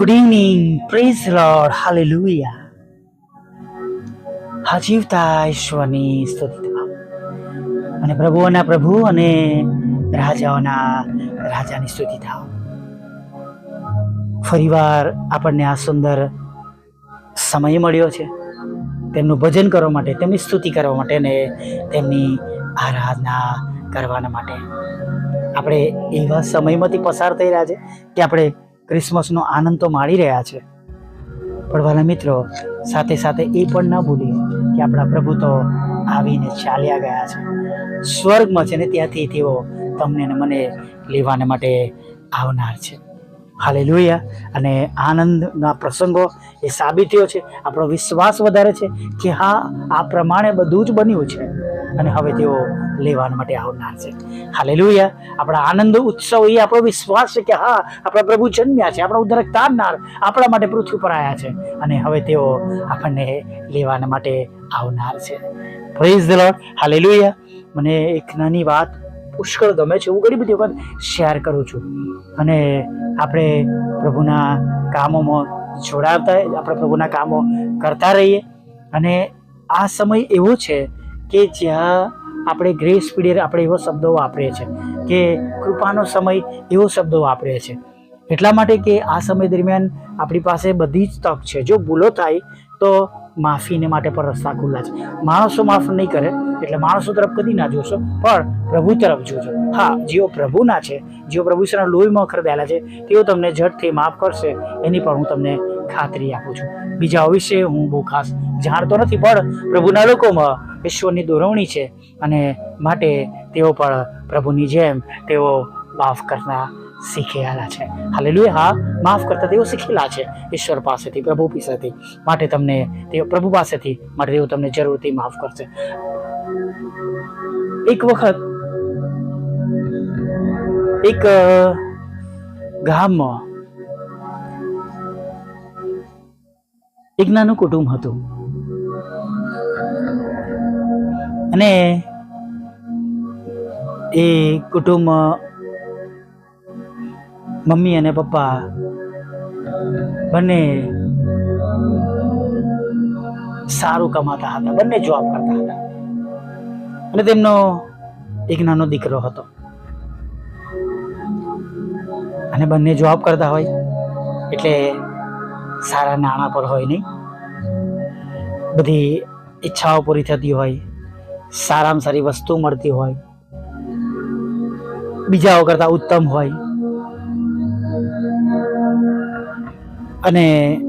Good evening praise Lord, hallelujah. હા જીવતા ઈશ્વરની સ્તુતિ અને પ્રભુઓના પ્રભુ અને રાજાઓના રાજાની સ્તુતિ થાવ ફરીવાર આપણને આ સુંદર સમય મળ્યો છે. તેમનું ભજન કરવા માટે તેમની સ્તુતિ કરવા માટે અને તેમની આરાધના કરવાના માટે. આપણે એવા સમયમાંથી પસાર થઈ રહ્યા છે કે આપણે ક્રિસમસનો આનંદ તો માણી રહ્યા છે. પણ વાલા મિત્રો, સાથે સાથે એ પણ ન ભૂલીએ કે આપણા પ્રભુ તો આવીને ચાલ્યા ગયા છે. સ્વર્ગમાં છે ને ત્યાંથી તેઓ તમને ને મને લેવાને માટે આવનાર છે. હાલે અને આનંદના પ્રસંગો એ સાબિત થયો છે. આપણો વિશ્વાસ વધારે છે કે હા, આ પ્રમાણે બધું જ બન્યું છે. અને હવે તેઓ લેવા માટે આવનાર છે. હાલે આપણા આનંદ ઉત્સવ એ આપણો વિશ્વાસ છે કે હા, આપણા પ્રભુ જન્મ્યા છે, આપણા ઉદ્ધારક તારનાર આપણા માટે પૃથ્વી પર આવ્યા છે અને હવે તેઓ આપણને લેવાના માટે આવનાર છે. પ્રેઝ ધ લોર્ડ હાલે મને એક નાની વાત પુષ્કળ ગમે છે, હું ઘણી બધી વખત શેર કરું છું. અને આપણે પ્રભુના કામોમાં જોડાવતા આપણે પ્રભુના કામો કરતા રહીએ. અને આ સમય એવો છે કે જ્યાં આપણે ગ્રેસ પીરિયડ આપણે એવો શબ્દો વાપરીએ છીએ કે કૃપાનો સમય એવો શબ્દો વાપરીએ છીએ. એટલા માટે કે આ સમય દરમિયાન આપણી પાસે બધી જ તક છે. જો ભૂલો થાય તો માફીને માટે પણ રસ્તા ખુલ્લા છે. માણસો માફ નહીં કરે એટલે માણસો તરફ કદી ના જોશો, પણ પ્રભુ તરફ જોજો. હા, જેઓ પ્રભુના છે, જેઓ પ્રભુ ઈશ્વરના લોહીમાં ખરદાયેલા છે, તેઓ તમને ઝટથી માફ કરશે. એની પણ હું તમને ખાતરી આપું છું. બીજા વિશે હું બહુ ખાસ જાણતો નથી, પણ પ્રભુના લોકોમાં ઈશ્વરની દોરવણી છે. અને માટે તેઓ પણ પ્રભુની જેમ તેઓ માફ કરતા શીખેલા છે. હાલેલુયા હા, માફ કરતા તેઓ શીખેલા છે ઈશ્વર પાસેથી, પ્રભુ પાસેથી. માટે તમને તેઓ, પ્રભુ પાસેથી માટે તેઓ તમને જરૂરથી માફ કરશે. એક વખત, એક ગામમાં એક નાનું કુટુંબ હતું. અને એ કુટુંબ મમ્મી અને પપ્પા બંને સારું કમાતા હતા, બંને જોબ કરતા હતા. અને તેમનો એક નાનો દીકરો હતો. અને બંને જોબ કરતા હોય, એટલે સારા નાણાં પર હોય નહીં. બધી ઈચ્છાઓ પૂરી થતી હોય, સારામાં સારી વસ્તુ મળતી હોય. બીજાઓ કરતાં ઉત્તમ હોય. અને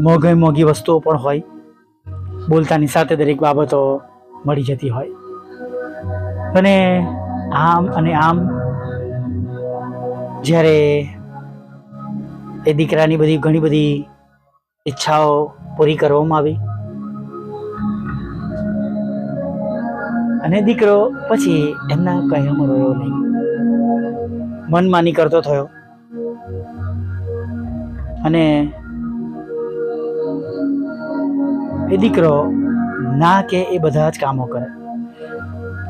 મોંઘી મોંઘી વસ્તુઓ પણ હોય. બોલતાની સાથે દરેક બાબતો મળી જતી હોય. અને આમ અને આમ જ્યારે એ દીકરાની બધી ઘણી બધી ઈચ્છાઓ પૂરી કરવામાં આવી. અને દીકરો પછી એમના કહેવામાં રહ્યો નહીં. મનમાની કરતો થયો. અને એ દીકરો ના કે એ બધા જ કામો કરે.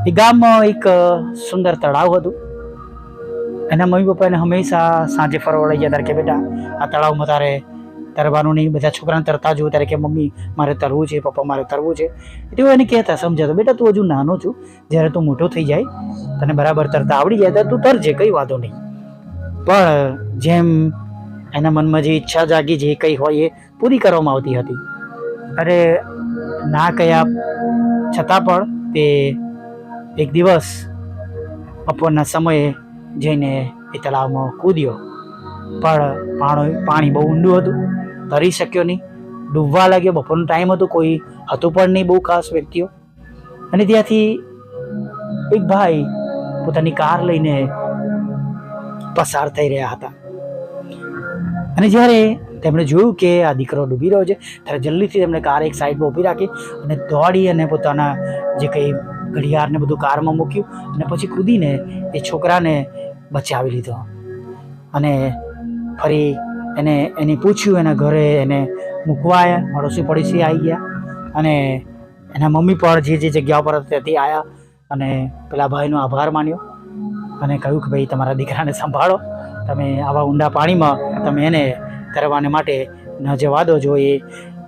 એ ગામમાં એક સુંદર તળાવ હતું. એના મમ્મી પપ્પાને હંમેશા સાંજે ફરવા લઈ જતા કે, બેટા, આ તળાવમાં તારે તરવાનું નહીં, બધા છોકરાને તરતા જોયું ત્યારે કે મમ્મી, મારે તરવું છે, પપ્પા મારે તરવું છે. તેઓ એને કહેતા સમજાતો બેટા, તું હજુ નાનો છું, જ્યારે તું મોટો થઈ જાય, તને બરાબર તરતા આવડી જાય, ત્યારે તું તરજે કંઈ વાંધો નહીં. પણ જેમ એના મનમાં જે ઈચ્છા જાગી, જે કંઈ હોય, એ પૂરી કરવામાં આવતી હતી. અરે, ના કયા, છતાં પણ તે એક દિવસ બપોરના સમયે જઈને એ તળાવમાં કૂદ્યો. પાણી પાણી બહુ ઊંડું હતું. તરી શક્યો નહીં. ડૂબવા લાગ્યો. બપોરનો ટાઈમ હતો. કોઈ હતું પણ નહીં બહુ ખાસ વ્યક્તિઓ. અને ત્યાંથી એક ભાઈ પોતાની કાર લઈને પસાર થઈ રહ્યા હતા. અને જ્યારે તેમણે જોયું કે આ દીકરો ડૂબી રહ્યો છે, ત્યારે જલ્દીથી તેમણે કાર એક સાઈડમાં ઊભી રાખી અને દોડી અને પોતાના જે કંઈ ઘડિયાળને બધું કારમાં મૂક્યું અને પછી કૂદીને એ છોકરાને બચાવી લીધો. અને ફરી એને, એની પૂછ્યું, એના ઘરે એને મૂકવા આવ્યા પડોશી પડોશી આવી ગયા. અને એના મમ્મી પણ જે જે જગ્યા પર ત્યાંથી આવ્યા અને પેલા ભાઈનો આભાર માન્યો અને કહ્યું કે ભાઈ, તમારા દીકરાને સંભાળો. તમે આવા ઊંડા પાણીમાં તમે એને કરવાને માટે ન જવા દો જો એ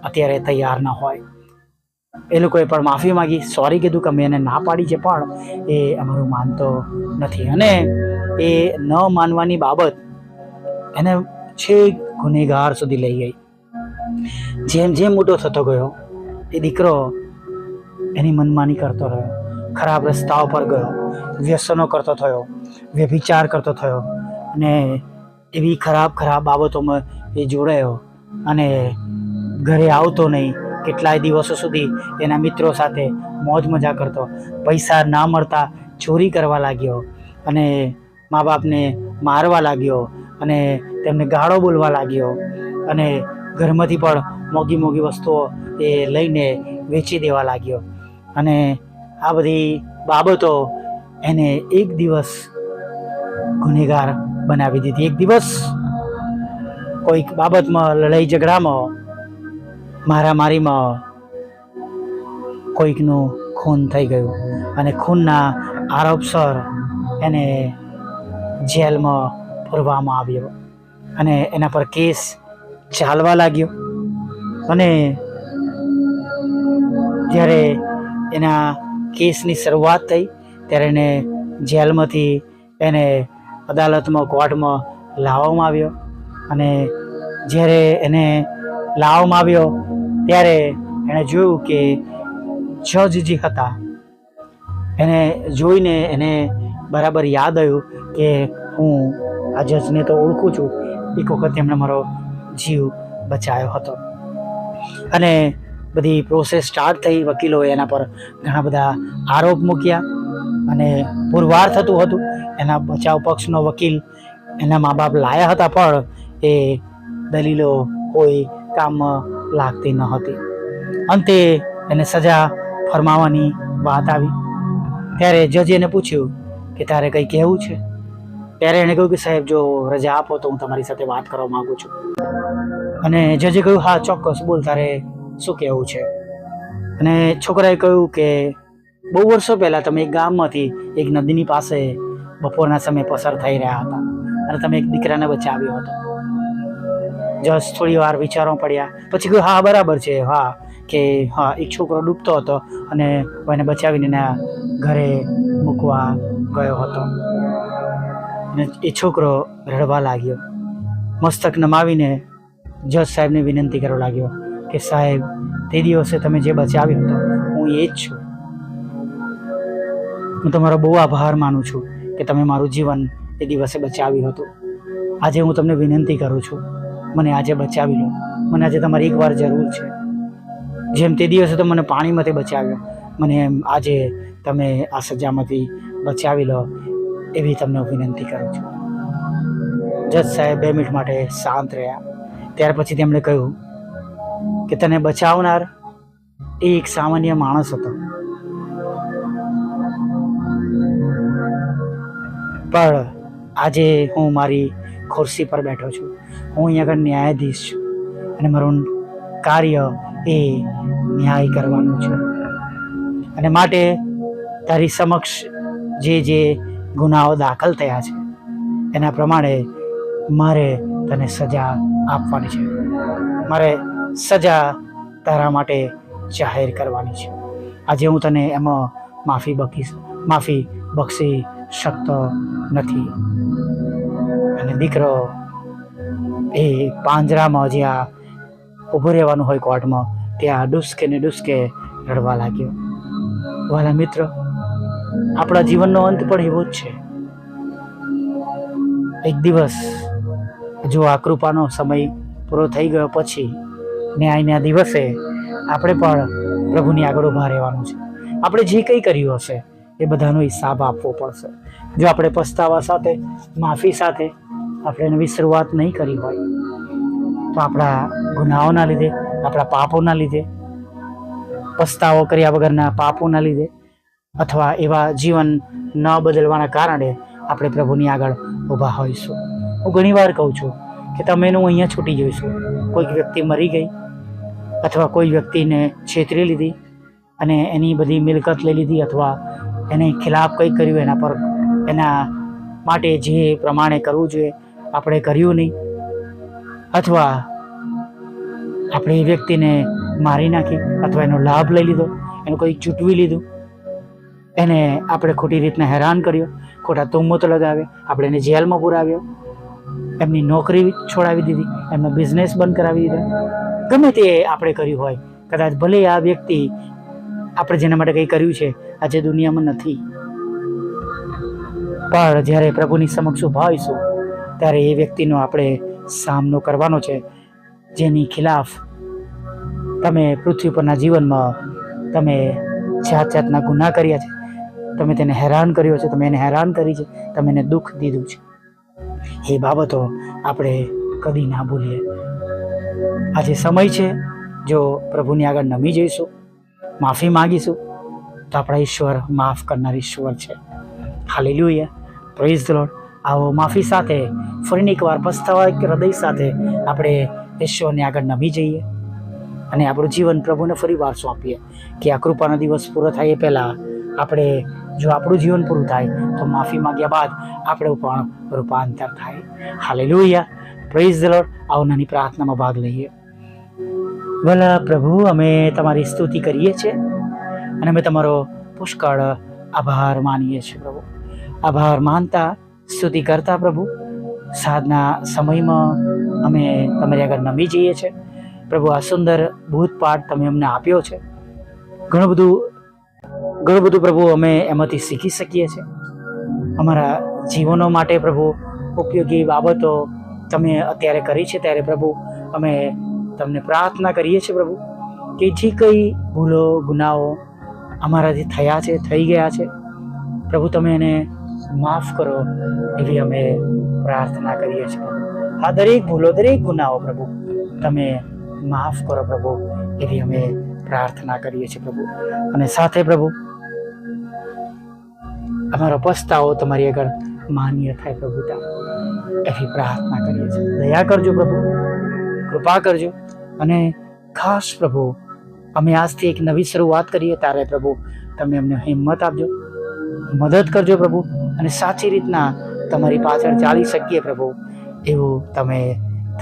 અત્યારે તૈયાર ન હોય. એ લોકોએ પણ માફી માંગી. સોરી કીધું કે અમે એને ના પાડી છે, પણ એ અમારું માનતો નથી. અને એ ન માનવાની બાબત એને છેક ગુનેગાર સુધી લઈ ગઈ. જેમ જેમ મોટો થતો ગયો, એ દીકરો એની મનમાની કરતો રહ્યો. ખરાબ રસ્તાઓ પર ગયો, વ્યસનો કરતો થયો, વ્યભિચાર કરતો થયો અને એવી ખરાબ ખરાબ બાબતોમાં એ જોડાયો અને ઘરે આવતો નહીં. કેટલાય દિવસો સુધી એના મિત્રો સાથે મોજ મજા કરતો. પૈસા ના મળતા ચોરી કરવા લાગ્યો અને મા બાપને મારવા લાગ્યો અને તેમને ગાળો બોલવા લાગ્યો અને ઘરમાંથી પણ મોંઘી મોંઘી વસ્તુઓ એ લઈને વેચી દેવા લાગ્યો. અને આ બધી બાબતો એને એક દિવસ ગુનેગાર બનાવી દીધી. એક દિવસ કોઈક બાબતમાં લડાઈ ઝઘડામાં, મારામારીમાં કોઈકનું ખૂન થઈ ગયું અને ખૂનના આરોપસર એને જેલમાં પૂરવામાં આવ્યો. અને એના પર કેસ ચાલવા લાગ્યો. અને જ્યારે એના કેસની શરૂઆત થઈ, ત્યારે એને જેલમાંથી એને અદાલતમાં, કોર્ટમાં લાવવામાં આવ્યો. અને જ્યારે એને લાવવામાં આવ્યો, ત્યારે એણે જોયું કે જજ જે હતા, એને જોઈને એને બરાબર યાદ આવ્યું કે હું આ જજને તો ઓળખું છું એક વખત એમણે મારો જીવ બચાવ્યો હતો. અને બધી પ્રોસેસ સ્ટાર્ટ થઈ વકીલોએ એના પર ઘણા બધા આરોપ મૂક્યા અને પુરવાર થતું હતું. એના બચાવ પક્ષનો વકીલ એના મા બાપ લાયા હતા, પણ એ દલીલો કોઈ કામમાં લાગતી ન હતી. અંતે એને સજા ફરમાવવાની વાત આવી. ત્યારે જજે એને પૂછ્યું કે તારે કંઈ કહેવું છે? ત્યારે એણે કહ્યું કે સાહેબ, જો રજા આપો તો હું તમારી સાથે વાત કરવા માંગુ છું. અને જજે કહ્યું, હા, ચોક્કસ, બોલ, તારે શું કહેવું છે? અને છોકરાએ કહ્યું કે, બહુ વર્ષો પહેલાં તમે એક ગામમાંથી એક નદીની પાસે બપોરના સમયે પસાર થઈ રહ્યા હતા અને તમે એક દીકરાને બચાવ્યો હતો. જસ થોડી વાર વિચારો પડ્યા. પછી કહ્યું, હા, બરાબર છે, હા, કે, હા, એક છોકરો ડૂબતો હતો અને એને બચાવીને એના ઘરે મૂકવા ગયો હતો. અને એ છોકરો રડવા લાગ્યો. મસ્તક નમાવીને જજ સાહેબને વિનંતી કરવા લાગ્યો કે સાહેબ, તે દિવસે તમે જે બચાવ્યો હતો, હું એ જ છું. હું તમારો બહુ આભાર માનું છું કે તમે મારું જીવન એ દિવસે બચાવ્યું હતું. આજે હું તમને વિનંતી કરું છું, મને આજે બચાવી લો. મને આજે તમારી એકવાર જરૂર છે. જેમ તે દિવસે તો મને પાણીમાંથી બચાવ્યો, મને એમ આજે તમે આ સજામાંથી બચાવી લો. એવી તમને વિનંતી કરું છું. જજ સાહેબ બે મિનિટ માટે શાંત રહ્યા. ત્યાર પછી તેમણે કહ્યું કે તને બચાવનાર એ એક સામાન્ય માણસ હતો. પણ આજે હું મારી ખુરશી પર બેઠો છું. હું અહીંયા આગળ ન્યાયાધીશ છું અને મારું કાર્ય એ ન્યાય કરવાનું છે. અને માટે તારી સમક્ષ જે જે ગુનાઓ દાખલ થયા છે. એના પ્રમાણે મારે તને સજા આપવાની છે. મારે સજા તારા માટે જાહેર કરવાની છે. આજે હું તને એમાં માફી બકીશ, માફી બક્ષી શકતો નથી. અને દીકરો એ પાંજરામાં જ્યાં ઊભું રહેવાનું હોય કોર્ટમાં, ત્યાં ડૂસકે ને ડૂસકે રડવા લાગ્યો. વાલા મિત્ર આપણા જીવનનો અંત પણ એવો જ છે. એક દિવસ જો આ કૃપાનો સમય પૂરો થઈ ગયો પછી, ન્યાયના દિવસે આપણે પણ પ્રભુની આગળ ઊભા રહેવાનું છે. આપણે જે કંઈ કર્યું હશે, એ બધાનો હિસાબ આપવો પડશે. જો આપણે પસ્તાવા સાથે, માફી સાથે આપણે નવી શરૂઆત નહીં કરી હોય, તો આપણા ગુનાઓના લીધે, આપણા પાપોના લીધે, પસ્તાવો કર્યા વગરના પાપોના લીધે અથવા એવા જીવન ન બદલવાના કારણે આપણે પ્રભુની આગળ ઊભા હોઈશું. હું ઘણીવાર કહું છું કે તમે એનું અહીંયા છૂટી જઈશું. કોઈક વ્યક્તિ મરી ગઈ અથવા કોઈ વ્યક્તિને છેતરી લીધી અને એની બધી મિલકત લઈ લીધી અથવા એને ખિલાફ કંઈ કર્યું એના પર, એના માટે જે પ્રમાણે કરવું જોઈએ, આપણે કર્યું નહીં. અથવા આપણે એ વ્યક્તિને મારી નાખી અથવા એનો લાભ લઈ લીધો, એનું કંઈક ચૂંટવી લીધું. એને આપણે ખોટી રીતના હેરાન કર્યો, ખોટા તુમ્મતો લગાવ્યો, આપણે એને જેલમાં પુરાવ્યો. એમની નોકરી છોડાવી દીધી, એમનો બિઝનેસ બંધ કરાવી દીધો. ગમે તે આપણે કર્યું હોય, કદાચ ભલે આ વ્યક્તિ આપણે જેના માટે કંઈ કર્યું છે, આજે દુનિયામાં નથી. પણ જ્યારે પ્રભુની સમક્ષ હોઈશું, ત્યારે એ વ્યક્તિનો આપણે સામનો કરવાનો છે, જેની ખિલાફ તમે પૃથ્વી પરના જીવનમાં તમે જાત જાતના ગુના કર્યા છે. તમે તેને હેરાન કર્યો છે, તમે એને હેરાન કરી છે, તમે એને દુઃખ દીધું છે. એ બાબતો આપણે કદી ના ભૂલીએ. આજે સમય છે, જો પ્રભુની આગળ નમી જઈશું, માફી માગીશું, તો આપણા ઈશ્વર માફ કરનાર ઈશ્વર છે. હાલી લુયા પ્રેઝ ધ લોર્ડ આવો માફી સાથે, ફરીની એકવાર પસ્તાવા હૃદય સાથે આપણે ઈશ્વરને આગળ નમી જઈએ અને આપણું જીવન પ્રભુને ફરી વાર સોંપીએ કે આ કૃપાનો દિવસ પૂરો થાય એ પહેલાં આપણે જો આપણું જીવન પૂરું થાય, તો માફી માંગ્યા બાદ આપણે પણ રૂપાંતર થાય. હાલે લોહિયા પ્રેઝ ધ આવનાની પ્રાર્થનામાં ભાગ લઈએ. ભલા પ્રભુ, અમે તમારી સ્તુતિ કરીએ છીએ અને અમે તમારો પુષ્કળ આભાર માનીએ છીએ પ્રભુ. આભાર માનતા, સ્તુતિ કરતા પ્રભુ. સાધના સમયમાં અમે તમારી આગળ નમી જઈએ છીએ. પ્રભુ, આ સુંદર ભૂતપાઠ તમે અમને આપ્યો છે. ઘણું બધું ઘણું બધું પ્રભુ અમે એમાંથી શીખી શકીએ છીએ. અમારા જીવનો માટે પ્રભુ ઉપયોગી બાબતો તમે અત્યારે કરી છે ત્યારે પ્રભુ અમે તમને પ્રાર્થના કરીએ છીએ પ્રભુ કે જે કંઈ ભૂલો, ગુનાઓ અમારાથી થયા છે, થઈ ગયા છે, પ્રભુ તમે એને માફ કરો એવી અમે પ્રાર્થના કરીએ છીએ આ દરેક ભૂલો, દરેક ગુનાઓ પ્રભુ તમે માફ કરો પ્રભુ એવી અમે પ્રાર્થના કરીએ છીએ પ્રભુ. અને સાથે પ્રભુ અમારો પસ્તાવો તમારી આગળ માન્ય થાય પ્રભુતા એવી પ્રાર્થના કરીએ છીએ. દયા કરજો પ્રભુ. કૃપા કરજો. અને ખાસ પ્રભુ, અમે આજથી એક નવી શરૂઆત કરીએ ત્યારે પ્રભુ. તમે અમને હિંમત આપજો. મદદ કરજો પ્રભુ. અને સાચી રીતના તમારી પાછળ ચાલી શકીએ પ્રભુ. એવું તમે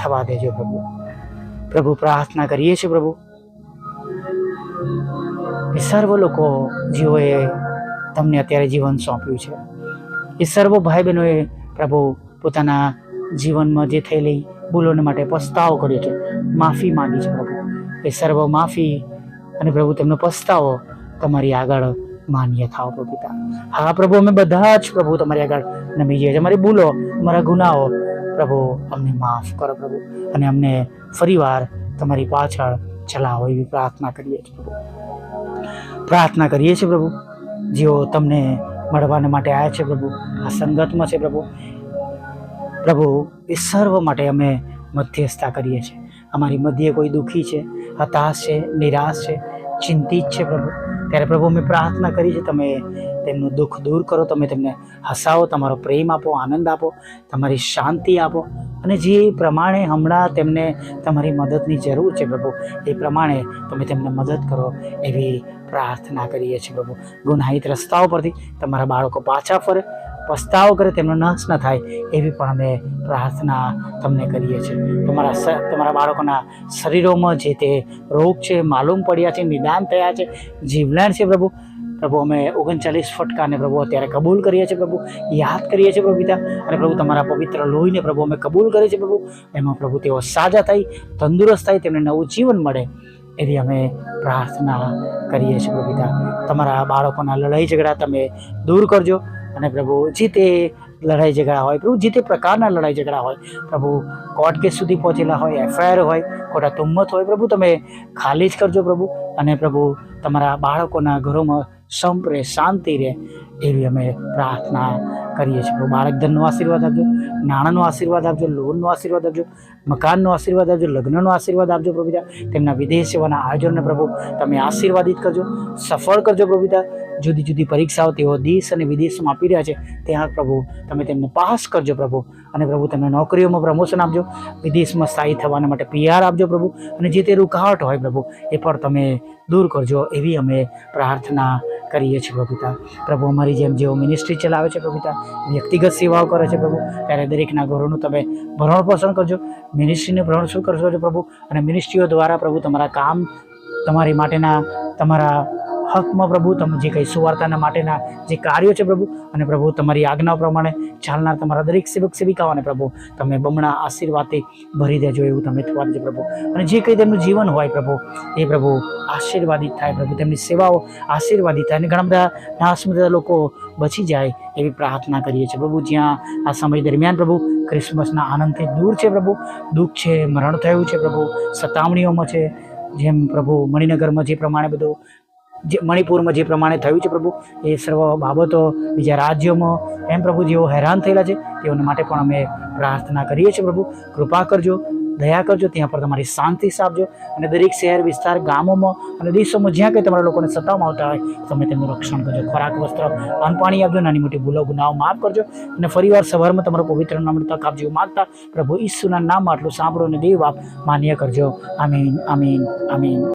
થવા દેજો પ્રભુ. પ્રભુ, પ્રાર્થના કરીએ છીએ પ્રભુ. સર્વ લોકો જેઓએ તમને અત્યારે જીવન સોંપ્યું છે. એ સર્વ ભાઈ બહેનોએ પ્રભુ પોતાના જીવનમાં જે થયેલી ભૂલોને માટે પસ્તાવો કર્યો છે, માફી માંગી છે પ્રભુ. એ સર્વ માફી અને પ્રભુ તેમનો પસ્તાવો તમારી આગળ માન્ય થાવ પ્રભુ હા પ્રભુ, અમે બધા જ પ્રભુ તમારી આગળ નમી જઈએ અમારી ભૂલો, અમારા ગુનાઓ, પ્રભુ અમને માફ કરો પ્રભુ. અને અમને ફરીવાર તમારી પાછળ ચલાવો એવી પ્રાર્થના કરીએ છીએ પ્રાર્થના કરીએ છીએ પ્રભુ. જેઓ તમને મળવાને માટે આવ્યા છે પ્રભુ. આ સંગતમાં છે પ્રભુ. પ્રભુ, એ સર્વ માટે અમે મધ્યસ્થતા કરીએ છીએ. અમારી મધ્યે કોઈ દુઃખી છે, હતાશ છે, નિરાશ છે, ચિંતિત છે પ્રભુ. ત્યારે પ્રભુ, અમે પ્રાર્થના કરી છે, તમે તેમનું દુઃખ દૂર કરો, તમે તેમને હસાવો, તમારો પ્રેમ આપો, આનંદ આપો, તમારી શાંતિ આપો. અને જે પ્રમાણે હમણાં તેમને તમારી મદદની જરૂર છે પ્રભુ, એ પ્રમાણે તમે તેમને મદદ કરો એવી પ્રાર્થના કરીએ છીએ પ્રભુ. ગુનાહિત રસ્તાઓ પરથી તમારા બાળકો પાછા ફરે, પસ્તાવો કરે, તેમનો નાશ ન થાય એવી પણ અમે પ્રાર્થના તમને કરીએ છીએ. તમારા તમારા બાળકોના શરીરોમાં જે તે રોગ છે, માલુમ પડ્યા છે, નિદાન થયા છે, જીવલેણ છે પ્રભુ. પ્રભુ, અમે ઓગણચાલીસ ફટકાને પ્રભુ અત્યારે કબૂલ કરીએ છીએ પ્રભુ, યાદ કરીએ છીએ પ્રભુ અને પ્રભુ, તમારા પવિત્ર લોહીને પ્રભુ અમે કબૂલ કરીએ છીએ પ્રભુ. એમાં પ્રભુ તેઓ સાજા થાય તંદુરસ્ત થાય તેમને નવું જીવન મળે એવી અમે પ્રાર્થના કરીએ છીએ પ્રભુ તમારા બાળકોના લડાઈ ઝઘડા તમે દૂર કરજો અને પ્રભુ, જે તે લડાઈ ઝઘડા હોય, પ્રભુ, જે તે પ્રકારના લડાઈ ઝઘડા હોય, પ્રભુ, કોર્ટ કેસ સુધી પહોંચેલા હોય, એફઆઈઆર હોય, ખોટા તુમ્મત હોય, પ્રભુ, તમે ખાલી જ કરજો પ્રભુ. અને પ્રભુ, તમારા બાળકોના ઘરોમાં સંપ રહે શાંતિ રહે એવી અમે પ્રાર્થના કરીએ છીએ. બાળક ધનનો આશીર્વાદ આપજો, નાણાંનો આશીર્વાદ આપજો, લોનનો આશીર્વાદ આપજો, મકાનનો આશીર્વાદ આપજો, લગ્નનો આશીર્વાદ આપજો પ્રભુતા તેમના વિદેશ સેવાના આયોજનને પ્રભુ તમે આશીર્વાદિત કરજો, સફળ કરજો પ્રભુતા જુદી જુદી પરીક્ષાઓ તેઓ દેશ અને વિદેશમાં આપી રહ્યા છે. ત્યાં પ્રભુ તમે તેમને પાસ કરજો, પ્રભુ. અને પ્રભુ તમે નોકરીઓમાં પ્રમોશન આપજો, વિદેશમાં સ્થાયી થવાના માટે પીઆર આપજો, પ્રભુ. અને જે તે રૂકાવટ હોય પ્રભુ, એ પણ તમે દૂર કરજો એવી અમે પ્રાર્થના કરીએ છીએ પ્રભુ પ્રભુ અમારી જેમ જેઓ મિનિસ્ટ્રી ચલાવે છે પ્રભુ વ્યક્તિગત સેવાઓ કરે છે પ્રભુ, ત્યારે દરેકના ઘરોનું તમે ભરણ પોષણ કરજો. મિનિસ્ટ્રીને ભરણ શું કરશો છો પ્રભુ? અને મિનિસ્ટ્રીઓ દ્વારા પ્રભુ તમારા કામ તમારી માટેના તમારા હકમાં પ્રભુ, તમે જે કંઈ સુવાર્તાના માટેના જે કાર્યો છે પ્રભુ અને પ્રભુ, તમારી આજ્ઞાઓ પ્રમાણે ચાલનાર તમારા દરેક સેવક, સેવિકાઓને પ્રભુ, તમે બમણા આશીર્વાદથી ભરી દેજો એવું તમે થવા દેજો પ્રભુ. અને જે કંઈ તેમનું જીવન હોય પ્રભુ, એ પ્રભુ આશીર્વાદિત થાય પ્રભુ. તેમની સેવાઓ આશીર્વાદિત થાય અને ઘણા બધા નાશ લોકો બચી જાય એવી પ્રાર્થના કરીએ છીએ પ્રભુ. જ્યાં આ સમય દરમિયાન પ્રભુ ક્રિસમસના આનંદથી દૂર છે પ્રભુ, દુઃખ છે, મરણ થયું છે પ્રભુ, સતામણીઓમાં છે. જેમ પ્રભુ મણિનગરમાં જે પ્રમાણે બધું જે મણિપુરમાં જે પ્રમાણે થયું છે પ્રભુ, એ સર્વ બાબતો બીજા રાજ્યોમાં એમ પ્રભુ જેઓ હેરાન થયેલા છે, તેઓને માટે પણ અમે પ્રાર્થના કરીએ છીએ પ્રભુ. કૃપા કરજો, દયા કરજો, ત્યાં પર તમારી શાંતિ સાપજો અને દરેક શહેર, વિસ્તાર, ગામોમાં અને દેશોમાં જ્યાં કંઈ તમારા લોકોને સતાવવામાં આવતા હોય, તમે તેમનું રક્ષણ કરજો. ખોરાક, વસ્ત્ર, અન્ન, પાણી આપજો, નાની મોટી ભૂલો, ગુનાઓ માફ કરજો અને ફરીવાર સવારમાં તમારો પવિત્ર નામ તક આપજો માગતા પ્રભુ ઈસુના નામ આટલું સાંભળો અને દેવ આપ માન્ય કરજો. આમીન આમીન આમીન.